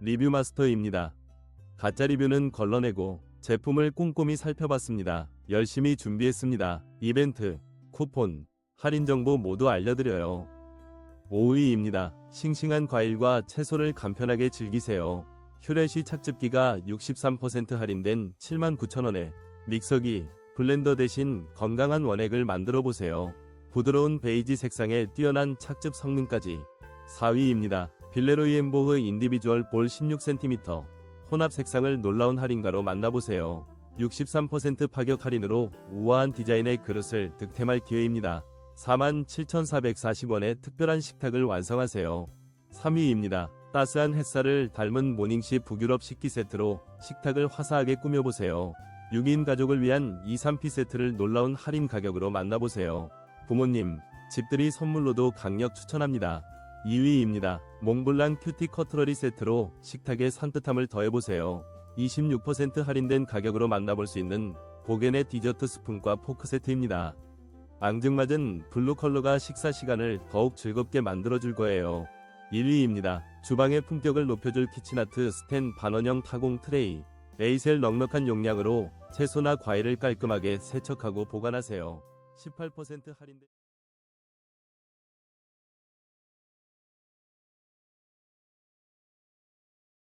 리뷰 마스터입니다. 가짜 리뷰는 걸러내고 제품을 꼼꼼히 살펴봤습니다. 열심히 준비했습니다. 이벤트, 쿠폰, 할인 정보 모두 알려드려요. 5위입니다. 싱싱한 과일과 채소를 간편하게 즐기세요. 휴레시 착즙기가 63% 할인된 79,000원에 믹서기, 블렌더 대신 건강한 원액을 만들어 보세요. 부드러운 베이지 색상에 뛰어난 착즙 성능까지 4위입니다. 빌레로이 엠보흐 인디비주얼 볼 16cm 혼합 색상을 놀라운 할인가로 만나보세요. 63% 파격 할인으로 우아한 디자인의 그릇을 득템할 기회입니다. 47,440원의 특별한 식탁을 완성하세요. 3위입니다. 따스한 햇살을 닮은 모닝시 북유럽 식기 세트로 식탁을 화사하게 꾸며보세요. 6인 가족을 위한 2, 3피 세트를 놀라운 할인 가격으로 만나보세요. 부모님, 집들이 선물로도 강력 추천합니다. 2위입니다. 몽블랑 큐티 커트러리 세트로 식탁에 산뜻함을 더해보세요. 26% 할인된 가격으로 만나볼 수 있는 보겐의 디저트 스푼과 포크 세트입니다. 앙증맞은 블루 컬러가 식사 시간을 더욱 즐겁게 만들어줄 거예요. 1위입니다. 주방의 품격을 높여줄 키친아트 스텐 반원형 타공 트레이. 에이셀 넉넉한 용량으로 채소나 과일을 깔끔하게 세척하고 보관하세요. 18% 할인된